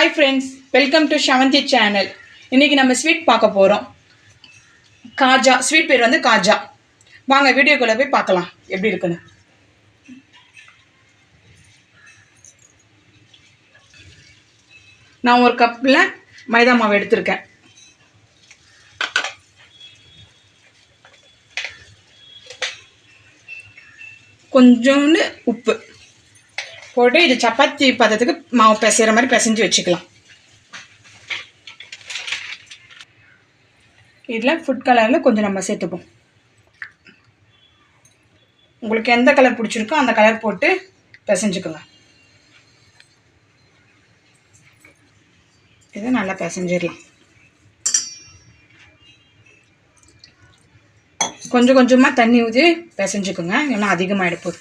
Hi friends welcome to Sevanthi channel இன்றைக்கி நம்ம sweet பார்க்க போகிறோம் காஜா ஸ்வீட் பேர் வந்து காஜா வாங்க வீடியோக்குள்ளே போய் பார்க்கலாம். எப்படி இருக்குன்னு. நான் ஒரு கப்பில் மைதா மாவு எடுத்திருக்கேன். கொஞ்சோண்டு உப்பு. போட்டு இது சப்பாத்தி பதத்துக்கு மாவு பிசைகிற மாதிரி பிசைஞ்சு வச்சுக்கலாம். இதில் ஃபுட் கலரில் கொஞ்சம் நம்ம சேர்த்துப்போம். உங்களுக்கு எந்த கலர் பிடிச்சிருக்கோ அந்த கலர் போட்டு பிசைஞ்சுக்கோங்க இதை நல்லா பிசைஞ்சிடலாம். கொஞ்சம் கொஞ்சமாக தண்ணி ஊற்றி பிசைஞ்சுக்கோங்க. ஏன்னா அதிகமாக எடுப்போம்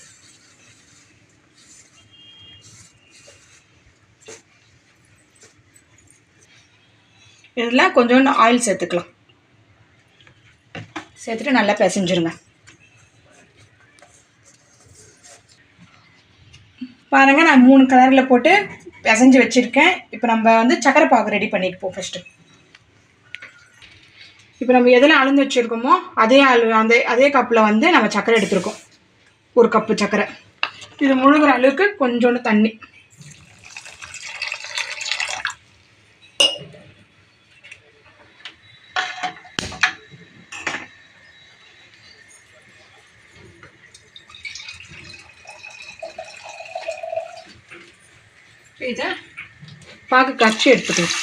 இதில் கொஞ்சோண்டு ஆயில் சேர்த்துக்கலாம். சேர்த்துட்டு நல்லா பிசைஞ்சிருங்க. பாருங்கள் நான் மூணு கலரில் போட்டு பிசைஞ்சு வச்சுருக்கேன். இப்போ நம்ம வந்து சக்கரை பாகு ரெடி பண்ணிப்போம் ஃபஸ்ட்டு இப்போ நம்ம எதில் அளந்து வச்சுருக்கோமோ அதே அழு அந்த அதே கப்பில் வந்து நம்ம சக்கரை எடுத்திருக்கோம். ஒரு கப்பு சக்கரை. இது முழுகிற அளவுக்கு கொஞ்சோண்டு தண்ணி. இதை பாக்கு கரைச்சி எடுத்துக்கலாம்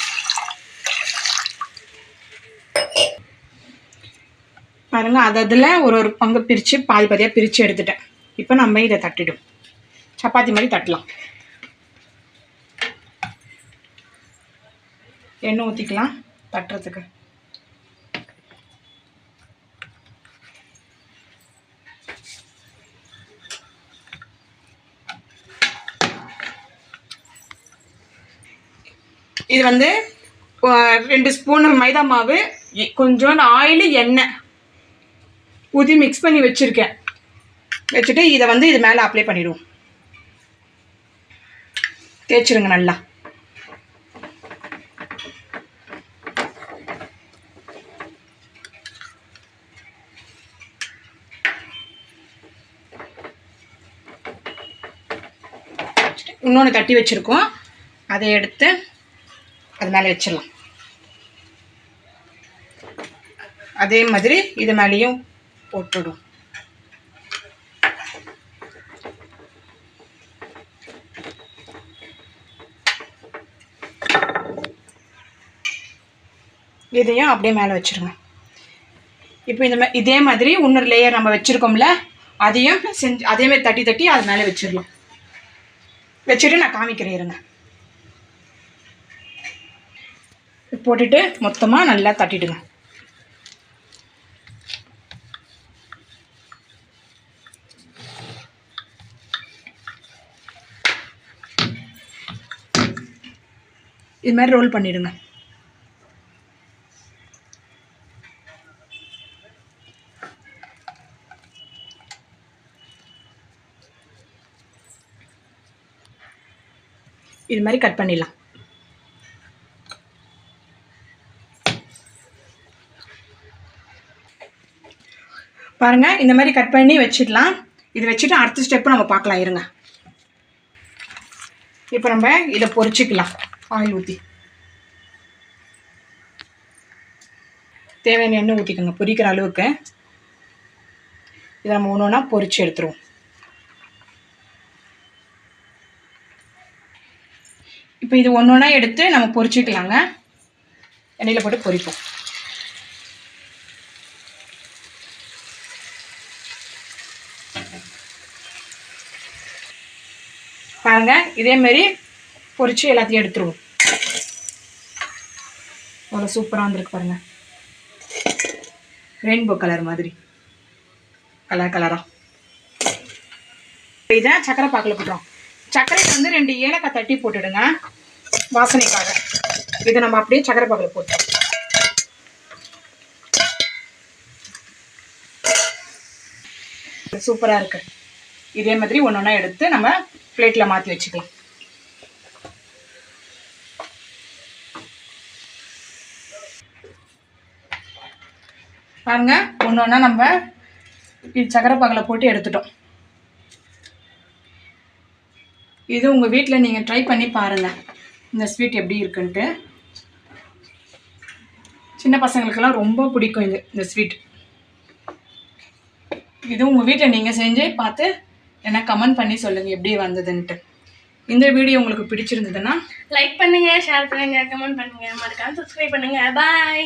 பாருங்க அது அதில் ஒரு ஒரு பங்கு பிரித்து பாதி பாதியாக பிரித்து எடுத்துட்டேன். இப்போ நம்ம இதை தட்டிடும் சப்பாத்தி மாதிரி தட்டலாம். எண்ணெய் ஊற்றிக்கலாம் தட்டுறதுக்கு. இது வந்து ரெண்டு ஸ்பூன் மைதா மாவு கொஞ்சோண்டு ஆயில் எண்ணெய். ஊற்றி மிக்ஸ் பண்ணி வச்சுருக்கேன். வச்சுட்டு இதை வந்து இது மேலே அப்ளை பண்ணிடுவோம். தேய்ச்சிருங்க நல்லா. இன்னொன்று தட்டி வச்சுருக்கோம். அதை எடுத்து அது மேலே வச்சிடலாம். அதே மாதிரி இது மேலேயும் போட்டுடும். இதையும் அப்படியே மேலே வச்சிருங்க. இப்போ இந்த மா இதே மாதிரி இன்னொரு லேயர் நம்ம வச்சுருக்கோம்ல அதையும் செஞ்சு அதே மாதிரி தட்டி தட்டி அது மேலே வச்சிடலாம். வச்சுட்டு நான் காமிக்கிறேன் இருங்க. போட்டுட்டு மொத்தமாக நல்லா தட்டிடுங்க. இது மாதிரி ரோல் பண்ணிடுங்க. இது மாதிரி கட் பண்ணிடலாம். பாருங்கள் இந்த மாதிரி கட் பண்ணி வச்சிடலாம். இது வச்சுட்டு அடுத்த ஸ்டெப்பு நம்ம பார்க்கலாம் இருங்க. இப்போ நம்ம இதை பொறிச்சிக்கலாம் ஆயில் ஊற்றி தேவையான எண்ணெய் ஊற்றிக்கோங்க பொரிக்கிற அளவுக்கு. இதை நம்ம ஒன்று ஒன்றா பொறிச்சு எடுத்துருவோம். இப்போ இது ஒன்று ஒன்றா எடுத்து நம்ம பொரிச்சிக்கலாங்க எண்ணெயில் போட்டு பொரிப்போம். பாருங்க இதே மாதிரி பொரிச்சு எல்லாத்தையும் எடுத்துருவோம். அவ்வளோ சூப்பராக வந்திருக்கு பாருங்க. ரெயின்போ கலர் மாதிரி. கலர் கலராக இதை சக்கரை பாக்கில் போட்டுறோம். சக்கரைக்கு வந்து ரெண்டு ஏலக்காய் தட்டி போட்டுடுங்க. வாசனைக்காக. இதை நம்ம அப்படியே சக்கரை பாக்கில் போட்டோம் சூப்பராக இருக்கு. இதே மாதிரி ஒன்று ஒன்றா எடுத்து நம்ம பிளேட்டில் மாற்றி வச்சுக்கலாம். பாருங்கள் ஒன்று ஒன்றா நம்ம சக்கரை பாகில் போட்டு எடுத்துட்டோம். இது உங்கள் வீட்டில் நீங்கள் ட்ரை பண்ணி பாருங்கள் இந்த ஸ்வீட் எப்படி இருக்குன்ட்டு. சின்ன பசங்களுக்கெல்லாம் ரொம்ப பிடிக்கும் இது இந்த ஸ்வீட் இது உங்கள் வீட்டில் நீங்கள் செஞ்சு பார்த்து ஏன்னா கமெண்ட் பண்ணி சொல்லுங்கள் எப்படி வந்ததுன்ட்டு. இந்த வீடியோ உங்களுக்கு பிடிச்சிருந்ததுன்னா லைக் பண்ணுங்க ஷேர் பண்ணுங்கள் கமெண்ட் பண்ணுங்க. மறக்காமல் சப்ஸ்கிரைப் பண்ணுங்க. பாய்